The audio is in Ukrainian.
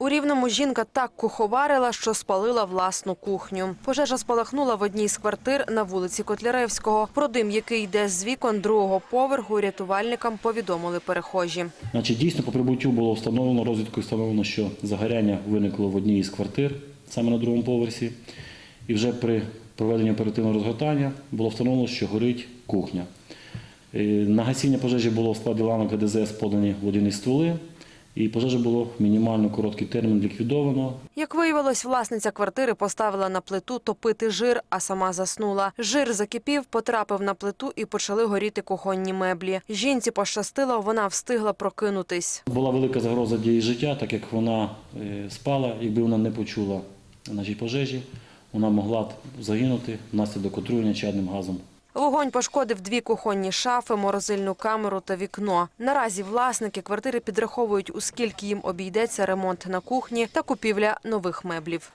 У Рівному жінка так куховарила, що спалила власну кухню. Пожежа спалахнула в одній з квартир на вулиці Котляревського. Про дим, який йде з вікон другого поверху, рятувальникам повідомили перехожі. Значить, дійсно, по прибуттю було встановлено, розвідкою встановлено, що загоряння виникло в одній із квартир, саме на другому поверсі. І вже при проведенні оперативного розгортання було встановлено, що горить кухня. Е, На гасіння пожежі було в складі ланок ГДЗС подані водяні стволи, і пожежа було в мінімально короткий термін ліквідовано. Як виявилось, власниця квартири поставила на плиту топити жир, а сама заснула. Жир закипів, потрапив на плиту і почали горіти кухонні меблі. Жінці пощастило, вона встигла прокинутись. Була велика загроза для її життя, так як вона е, спала, якби вона не почула значить, пожежі, вона могла б загинути внаслідок отруєння чадним газом. Вогонь пошкодив дві кухонні шафи, морозильну камеру та вікно. Наразі власники квартири підраховують, у скільки їм обійдеться ремонт на кухні та купівля нових меблів.